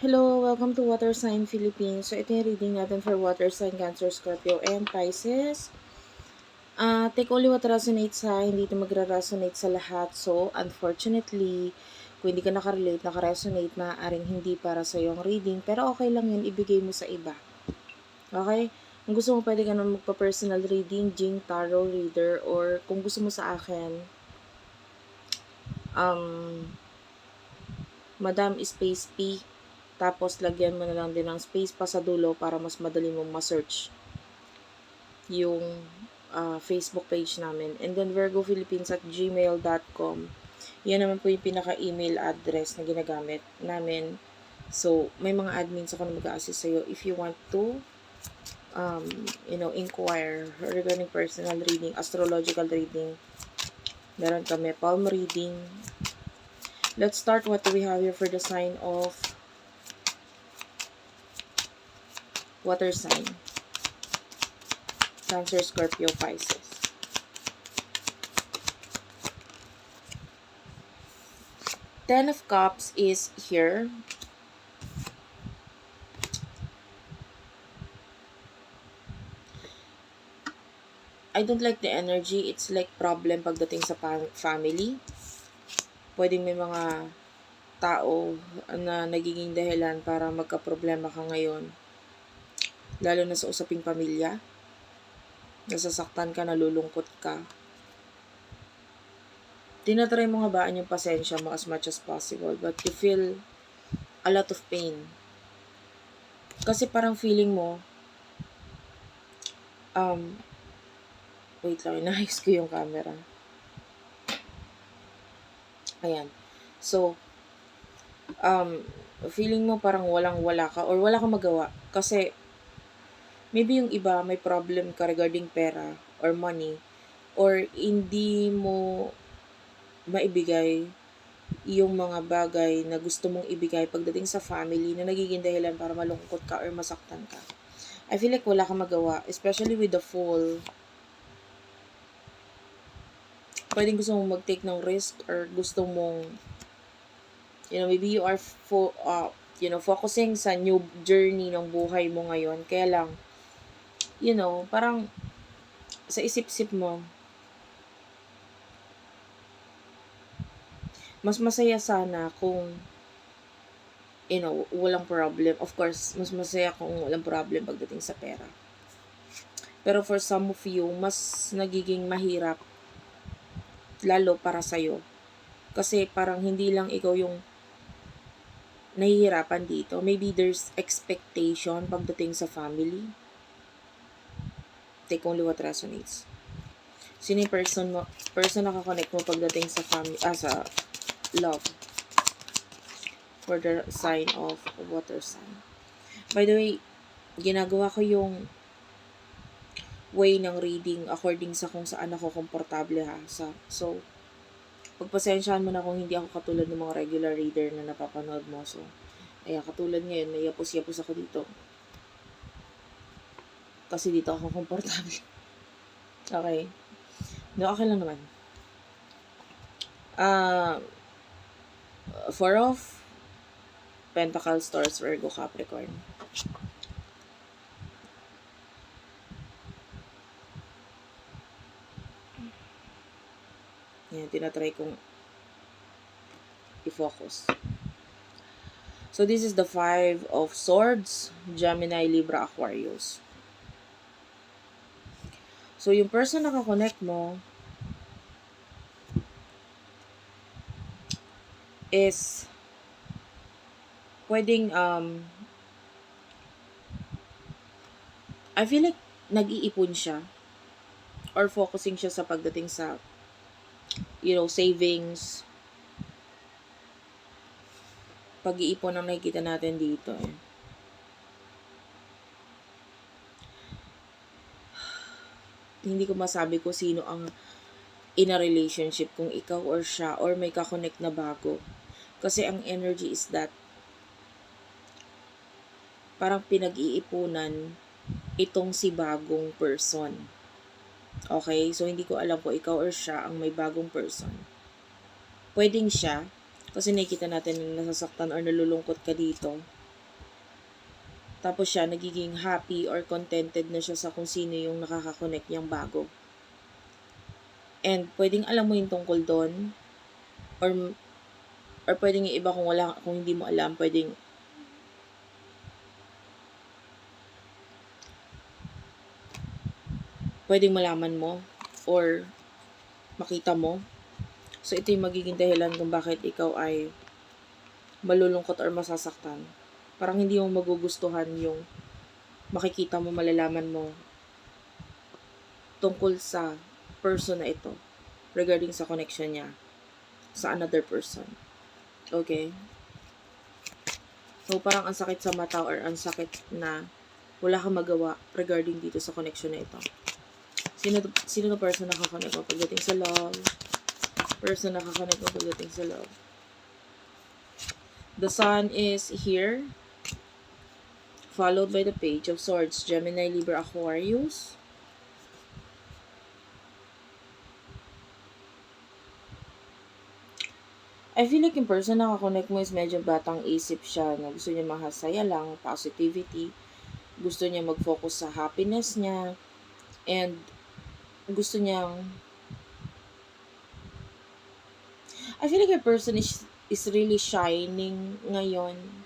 Hello, welcome to Water Sign Philippines. So, ito yung reading natin for Water Sign, Cancer, Scorpio, and Pisces. Uh, take only what resonates ha, hindi ito magra-resonate sa lahat. So, unfortunately, kung hindi ka nakarelate, nakaresonate, maaaring hindi para sa yung reading. Pero okay lang yun, ibigay mo sa iba. Okay? Kung gusto mo, pwede ka na magpa-personal reading, Jing, tarot reader, or kung gusto mo sa akin, um, Madam Space P, tapos, lagyan mo na lang din ng space pa sa dulo para mas madali mong ma-search yung uh, Facebook page namin. And then, virgophilippines at gmail.com. Yan naman po yung pinaka-email address na ginagamit namin. So, may mga admins ako na mag-assist sa'yo if you want to um, you know, inquire regarding personal reading, astrological reading. Meron kami palm reading. Let's start what do we have here for the sign of water sign. Cancer, Scorpio, Pisces. Ten of Cups is here. I don't like the energy. It's like problem pagdating sa family. Pwedeng may mga tao na nagiging dahilan para magka-problema ka ngayon lalo na sa usaping pamilya. Nasasaktan ka, nalulungkot ka. Tinatry mo nga baan yung pasensya mo as much as possible, but you feel a lot of pain. Kasi parang feeling mo, um, wait lang, inayos ko yung camera. Ayan. So, um, feeling mo parang walang-wala ka or wala kang magawa. Kasi, maybe yung iba may problem ka regarding pera or money or hindi mo maibigay yung mga bagay na gusto mong ibigay pagdating sa family na nagiging dahilan para malungkot ka or masaktan ka. I feel like wala kang magawa, especially with the fall. Pwedeng gusto mong mag-take ng risk or gusto mong you know, maybe you are fo- uh, you know, focusing sa new journey ng buhay mo ngayon. Kaya lang, you know, parang sa isip-isip mo, mas masaya sana kung you know, walang problem. Of course, mas masaya kung walang problem pagdating sa pera. Pero for some of you, mas nagiging mahirap lalo para sa'yo. Kasi parang hindi lang ikaw yung nahihirapan dito. Maybe there's expectation pagdating sa family take only what resonates. Sino yung person mo, person na kakonect mo pagdating sa family, ah, sa love. For the sign of water sign. By the way, ginagawa ko yung way ng reading according sa kung saan ako komportable ha. Sa, so, pagpasensyahan mo na kung hindi ako katulad ng mga regular reader na napapanood mo. So, ayan, katulad ngayon, may yapos-yapos ako dito. Kasi dito ako komportable. Okay. No, okay lang naman. Uh, four of Pentacle Stars, Virgo, Capricorn. Yan, tinatry kong i-focus. So, this is the Five of Swords, Gemini, Libra, Aquarius. So, yung person na kakonect mo is pwedeng um I feel like nag-iipon siya or focusing siya sa pagdating sa you know, savings pag-iipon ang nakikita natin dito eh. Hindi ko masabi ko sino ang in a relationship kung ikaw or siya or may kakonect na bago. Kasi ang energy is that parang pinag-iipunan itong si bagong person. Okay? So, hindi ko alam kung ikaw or siya ang may bagong person. Pwedeng siya, kasi nakikita natin na nasasaktan or nalulungkot ka dito. Tapos siya, nagiging happy or contented na siya sa kung sino yung nakaka-connect niyang bago. And pwedeng alam mo yung tungkol doon or or pwedeng yung iba kung wala kung hindi mo alam, pwedeng pwedeng malaman mo or makita mo. So, ito yung magiging dahilan kung bakit ikaw ay malulungkot or masasaktan. Parang hindi mo magugustuhan yung makikita mo, malalaman mo tungkol sa person na ito regarding sa connection niya sa another person. Okay? So, parang ang sakit sa mata or ang sakit na wala kang magawa regarding dito sa connection na ito. Sino, sino na person nakakonect mo pagdating sa love? Person nakakonect mo pagdating sa love. The sun is here. Followed by the page of swords. Gemini, Libra, Aquarius. I feel like yung person na nakakonect mo is medyo batang isip siya na gusto niya mahasaya lang, positivity. Gusto niya mag-focus sa happiness niya. And gusto niyang I feel like a person is is really shining ngayon.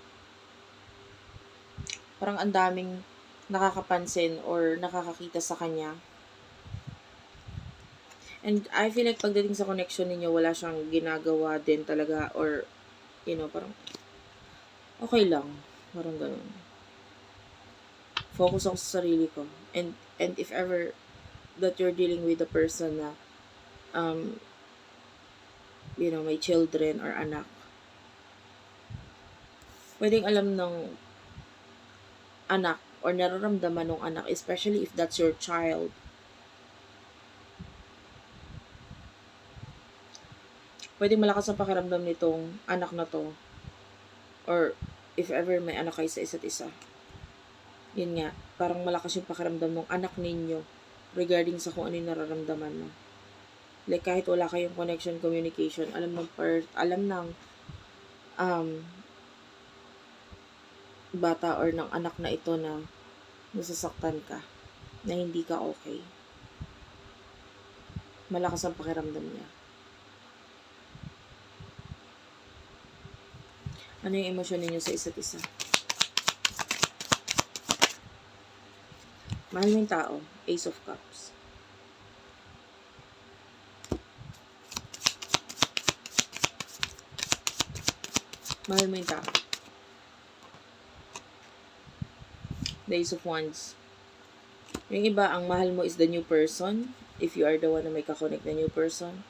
Parang ang daming nakakapansin or nakakakita sa kanya. And I feel like pagdating sa connection ninyo, wala siyang ginagawa din talaga or, you know, parang okay lang. Parang ganun. Focus ako sa sarili ko. And, and if ever that you're dealing with a person na um, you know, may children or anak. Pwedeng alam ng anak or nararamdaman ng anak, especially if that's your child. Pwedeng malakas ang pakiramdam nitong anak na to. Or if ever may anak kayo sa isa't isa. Yun nga, parang malakas yung pakiramdam ng anak ninyo regarding sa kung ano yung nararamdaman mo. Like, kahit wala kayong connection, communication, alam ng per, alam ng um, bata or ng anak na ito na nasasaktan ka, na hindi ka okay. Malakas ang pakiramdam niya. Ano yung emosyon ninyo sa isa't isa? Mahal mo yung tao. Ace of Cups. Mahal mo yung tao. Ace of Wands. Yung iba, ang mahal mo is the new person. If you are the one na may kakonect na new person.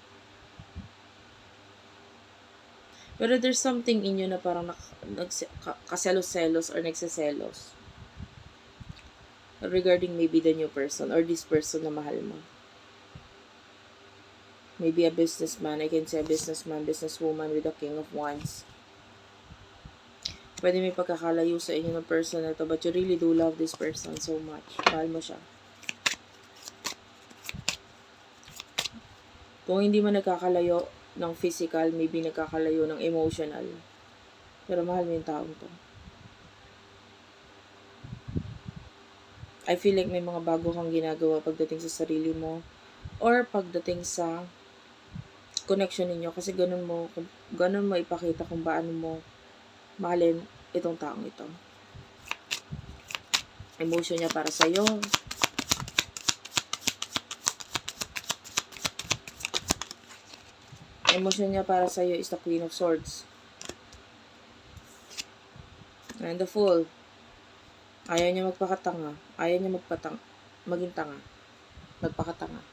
Pero there's something in you na parang nak, nags, kaselos-selos or nagseselos. Regarding maybe the new person or this person na mahal mo. Maybe a businessman. I can say a businessman, businesswoman with a king of wands pwede may pagkakalayo sa inyo ng person na to, but you really do love this person so much. Mahal mo siya. Kung hindi man nagkakalayo ng physical, maybe nagkakalayo ng emotional. Pero mahal mo yung taong to. I feel like may mga bago kang ginagawa pagdating sa sarili mo or pagdating sa connection ninyo kasi ganun mo ganun mo ipakita kung paano mo mahalin itong taong ito. Emotion niya para sa iyo. Emotion niya para sa iyo is the Queen of Swords. And the Fool. Ayaw niya magpakatanga. Ayaw niya magpatang maging tanga. Magpakatanga.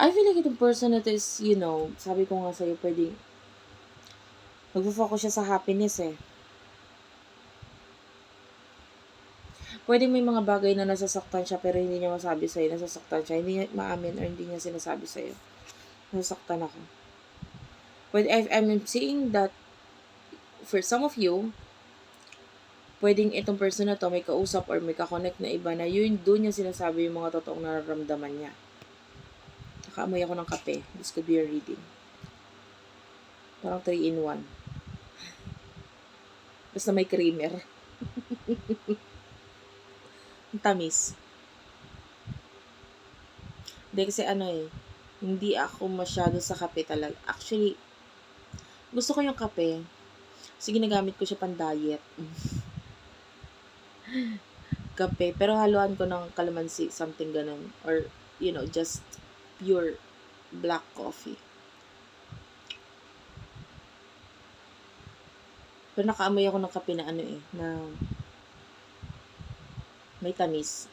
I feel like itong person na is, you know, sabi ko nga sa'yo, pwedeng nagfo-focus siya sa happiness eh. Pwede may mga bagay na nasasaktan siya pero hindi niya masabi sa'yo, nasasaktan siya. Hindi niya maamin or hindi niya sinasabi sa'yo. Nasasaktan ako. Pwede, I'm seeing that for some of you, pwedeng itong person na to may kausap or may kakonect na iba na yun, doon niya sinasabi yung mga totoong nararamdaman niya. Nakaamoy ako ng kape. This could be a reading. Parang 3 in 1. Basta may creamer. Ang tamis. Hindi kasi ano eh, hindi ako masyado sa kape talaga. Actually, gusto ko yung kape. Kasi ginagamit ko siya pang diet. kape. Pero haluan ko ng kalamansi, something ganun. Or, you know, just pure black coffee. Pero nakaamoy ako ng kape na ano eh, na may tamis.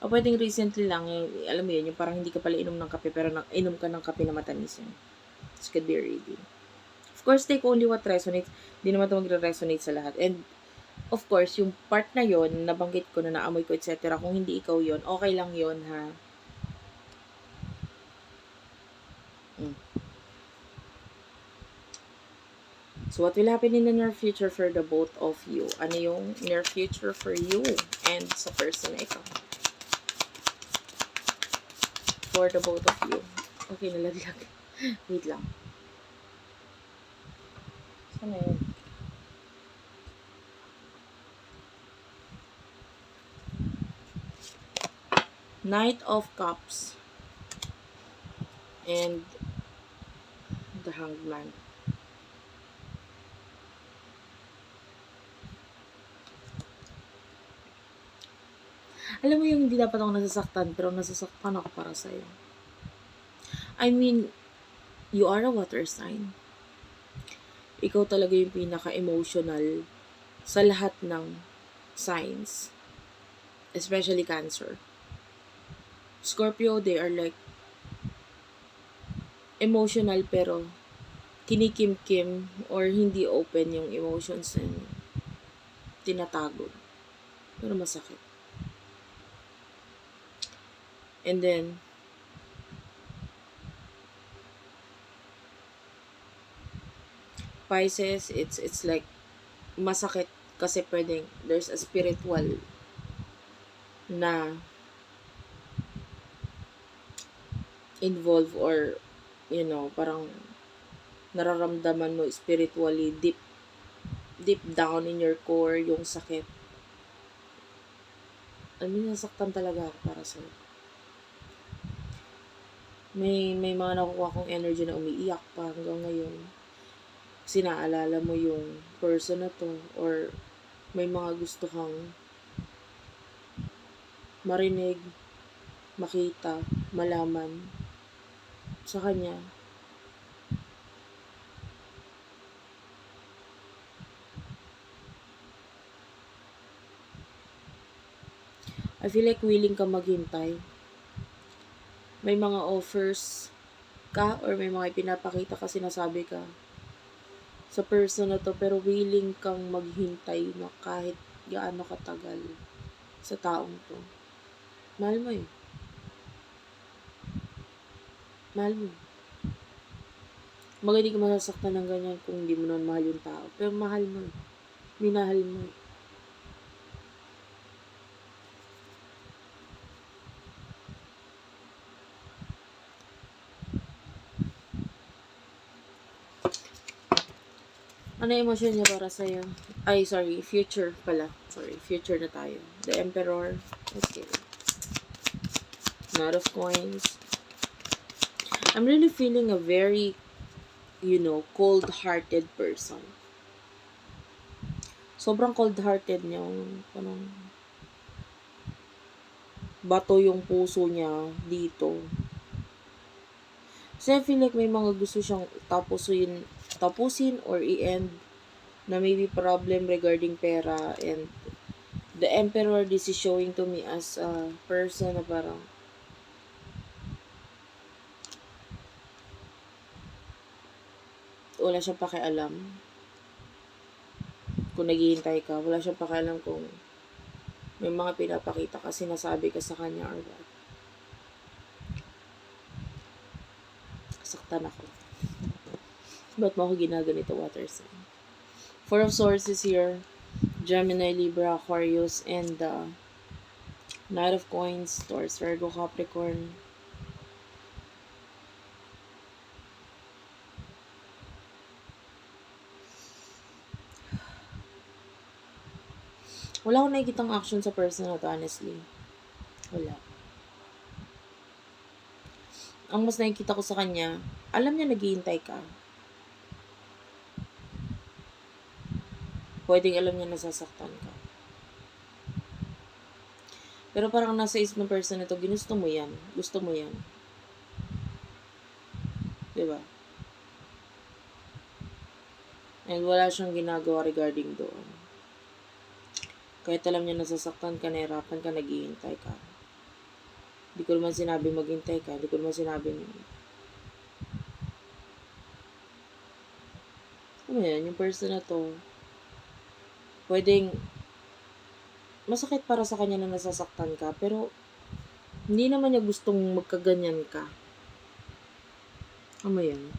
O pwedeng recently lang, yung, alam mo yun, yung parang hindi ka pala inom ng kape, pero na, inom ka ng kape na matamis yun. This could be a. Of course, take only what resonates. Hindi naman ito magre-resonate sa lahat. And, of course, yung part na yon nabanggit ko na naamoy ko, etc. Kung hindi ikaw yon okay lang yon ha. Mm. So, what will happen in the near future for the both of you? Ano yung near future for you and sa person na ikaw? For the both of you. Okay, nalaglag. Wait lang. Sana yun? Knight of Cups and the Hanged Man. Alam mo yung hindi dapat ako nasasaktan, pero nasasaktan ako para sa'yo. I mean, you are a water sign. Ikaw talaga yung pinaka-emotional sa lahat ng signs. Especially Cancer. Scorpio, they are like emotional pero kinikim-kim or hindi open yung emotions and tinatago. Pero masakit. And then, Pisces, it's it's like masakit kasi pwedeng there's a spiritual na involve or you know, parang nararamdaman mo spiritually deep deep down in your core yung sakit. I mean, nasaktan talaga ako para sa may may mga nakukuha kong energy na umiiyak pa hanggang ngayon. Sinaalala mo yung person na to or may mga gusto kang marinig, makita, malaman sa kanya. I feel like willing ka maghintay may mga offers ka or may mga pinapakita ka sinasabi ka sa person na to pero willing kang maghintay na kahit gaano katagal sa taong to. Mahal mo eh. Mahal mo. Hindi ka masasaktan ng ganyan kung hindi mo naman mahal yung tao. Pero mahal mo. Minahal mo. Ano yung emotion niya para sa'yo? Ay, sorry. Future pala. Sorry. Future na tayo. The Emperor. Okay. Knight of Coins. I'm really feeling a very, you know, cold-hearted person. Sobrang cold-hearted niya. Parang bato yung puso niya dito. Kasi I feel like may mga gusto siyang tapusin tapusin or i-end na maybe problem regarding pera and the emperor this is showing to me as a person na parang wala siyang pakialam kung naghihintay ka wala siyang pakialam kung may mga pinapakita ka sinasabi ka sa kanya or what saktan ako Ba't mo ako ginaganito, water sign? Four of Swords is here. Gemini, Libra, Aquarius, and the uh, Knight of Coins, Taurus, Virgo, Capricorn. Wala akong nakikitang action sa person na to, honestly. Wala. Ang mas nakikita ko sa kanya, alam niya naghihintay ka. Pwedeng alam niya nasasaktan ka. Pero parang nasa isip ng person na to, ginusto mo yan. Gusto mo yan. Diba? And wala siyang ginagawa regarding doon. Kahit alam niya nasasaktan ka, nahirapan ka, naghihintay ka. Hindi ko naman sinabi maghintay ka. Hindi ko naman sinabi ano yan, yung person na to, pwedeng masakit para sa kanya na nasasaktan ka, pero hindi naman niya gustong magkaganyan ka. Ano yan?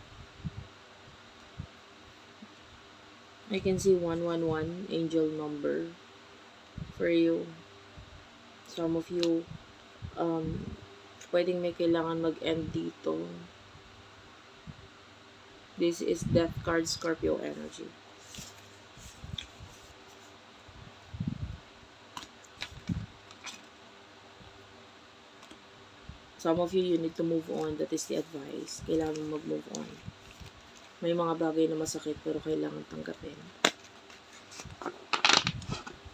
I can see 111 angel number for you. Some of you, um, pwedeng may kailangan mag-end dito. This is Death card Scorpio energy. Some of you, you need to move on. That is the advice. Kailangan mag-move on. May mga bagay na masakit pero kailangan tanggapin.